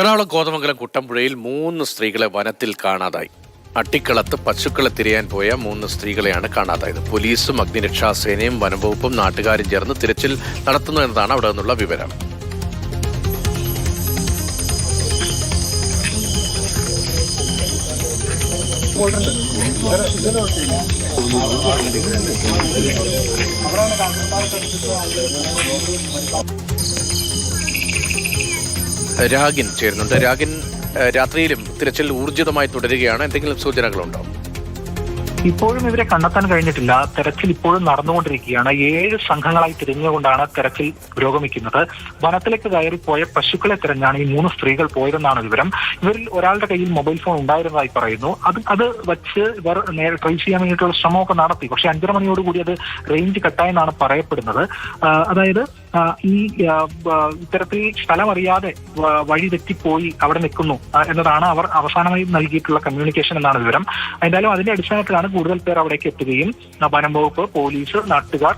എറണാകുളം കോതമംഗലം കുട്ടമ്പുഴയിൽ മൂന്ന് സ്ത്രീകളെ വനത്തിൽ കാണാതായി. അട്ടിക്കളത്ത് പശുക്കളെ തിരയാൻ പോയ മൂന്ന് സ്ത്രീകളെയാണ് കാണാതായത്. പോലീസും അഗ്നിരക്ഷാ സേനയും വനംവകുപ്പും നാട്ടുകാരും ചേർന്ന് തിരച്ചിൽ നടത്തുന്നു എന്നതാണ് അവിടെ നിന്നുള്ള വിവരം. രാഗിൻ ചേരുന്നുണ്ട്. രാഗിൻ രാത്രിയിലും തിരച്ചിൽ ഊർജിതമായി തുടരുകയാണ്. എന്തെങ്കിലും സൂചനകളുണ്ടോ? ഇപ്പോഴും ഇവരെ കണ്ടെത്താൻ കഴിഞ്ഞിട്ടില്ല. തെരച്ചിൽ ഇപ്പോഴും നടന്നുകൊണ്ടിരിക്കുകയാണ്. ഏഴ് സംഘങ്ങളായി തിരിഞ്ഞുകൊണ്ടാണ് തെരച്ചിൽ പുരോഗമിക്കുന്നത്. വനത്തിലേക്ക് കയറിപ്പോയ പശുക്കളെ തിരഞ്ഞാണ് ഈ മൂന്ന് സ്ത്രീകൾ പോയതെന്നാണ് വിവരം. ഇവരിൽ ഒരാളുടെ കയ്യിൽ മൊബൈൽ ഫോൺ ഉണ്ടായിരുന്നതായി പറയുന്നു. അത് അത് വച്ച് ഇവർ നേരെ ട്രേസ് ചെയ്യാൻ വേണ്ടിയിട്ടുള്ള ശ്രമമൊക്കെ നടത്തി. പക്ഷെ അഞ്ചര മണിയോടുകൂടി അത് റേഞ്ച് കട്ടായെന്നാണ് പറയപ്പെടുന്നത്. അതായത് ഈ ഇത്തരത്തിൽ സ്ഥലമറിയാതെ വഴി തെറ്റിപ്പോയി അവിടെ നിൽക്കുന്നു എന്നതാണ് അവർ അവസാനമായി നൽകിയിട്ടുള്ള കമ്മ്യൂണിക്കേഷൻ എന്നാണ് വിവരം. എന്തായാലും അതിന്റെ അടിസ്ഥാനത്തിലാണ് കൂടുതൽ പേർ അവിടേക്ക് എത്തുകയും വനം വകുപ്പ് പോലീസ് നാട്ടുകാർ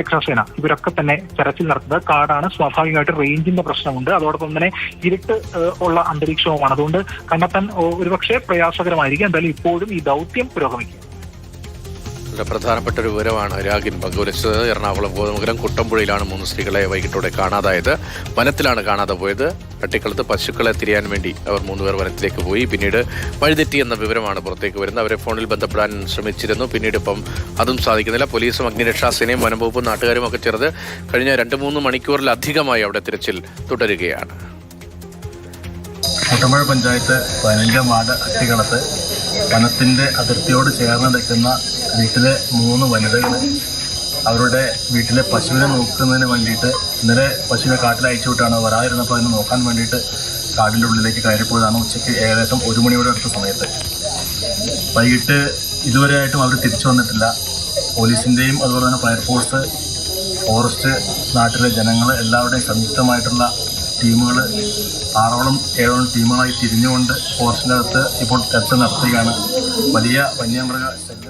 രക്ഷാസേന ഇവരൊക്കെ തന്നെ തെരച്ചിൽ നടത്തുന്നത്. കാടാണ് സ്വാഭാവികമായിട്ട് റേഞ്ചിന്റെ പ്രശ്നമുണ്ട്. അതോടൊപ്പം തന്നെ ഇരുട്ട് ഉള്ള അന്തരീക്ഷവുമാണ്. അതുകൊണ്ട് കണ്ടെത്താൻ ഒരുപക്ഷെ പ്രയാസകരമായിരിക്കും. എന്തായാലും ഇപ്പോഴും ഈ ദൗത്യം പുരോഗമിക്കും. പ്രധാനപ്പെട്ട ഒരു വിവരമാണ്. രാഗിൻ പങ്കുവച്ചത്. എറണാകുളം കോതമംഗലം കുട്ടമ്പുഴയിലാണ് മൂന്ന് സ്ത്രീകളെ വൈകിട്ടോടെ കാണാതായത്. വനത്തിലാണ് കാണാതെ പോയത്. പട്ടിക്കളത്ത് പശുക്കളെ തിരിയാൻ വേണ്ടി അവർ മൂന്നുപേർ വനത്തിലേക്ക് പോയി. പിന്നീട് വഴിതെറ്റി എന്ന വിവരമാണ് പുറത്തേക്ക് വരുന്നത്. അവരെ ഫോണിൽ ബന്ധപ്പെടാൻ ശ്രമിച്ചിരുന്നു. പിന്നീട് ഇപ്പം അതും സാധിക്കുന്നില്ല. പോലീസും അഗ്നിരക്ഷാസേനയും വനംവകുപ്പും നാട്ടുകാരും ഒക്കെ ചേർന്ന് കഴിഞ്ഞ രണ്ട് മൂന്ന് മണിക്കൂറിലധികമായി അവിടെ തിരച്ചിൽ തുടരുകയാണ്. കുട്ടമ്പുഴ പഞ്ചായത്ത് പതിനഞ്ചാം വാർഡ് അട്ടികളത്ത് വനത്തിന്റെ അതിർത്തിയോട് ചേർന്ന് നിൽക്കുന്ന വീട്ടിലെ മൂന്ന് വനിതകൾ അവരുടെ വീട്ടിലെ പശുവിനെ നോക്കുന്നതിന് വേണ്ടിയിട്ട് ഇന്നലെ പശുവിനെ കാട്ടിൽ അയച്ചു വിട്ടാണ്. വരാതിരുന്നപ്പോൾ അതിനെ നോക്കാൻ വേണ്ടിയിട്ട് കാടിന്റെ ഉള്ളിലേക്ക് കയറിപ്പോയതാണ് ഉച്ചയ്ക്ക് ഏകദേശം ഒരു മണിയോടെ അടുത്ത സമയത്ത്. വൈകിട്ട് ഇതുവരെയായിട്ടും അവർ തിരിച്ചു വന്നിട്ടില്ല. പോലീസിന്റെയും അതുപോലെ തന്നെ ഫയർഫോഴ്സ് ഫോറസ്റ്റ് നാട്ടിലെ ജനങ്ങൾ എല്ലാവരുടെയും സംയുക്തമായിട്ടുള്ള ടീമുകൾ ആറോളം ഏഴോളം ടീമുകളായി തിരിഞ്ഞുകൊണ്ട് ഫോറസ്റ്റിന്റെ അകത്ത് ഇപ്പോൾ തെരച്ചിൽ നടത്തുകയാണ്. വലിയ വന്യമൃഗ ശല്യം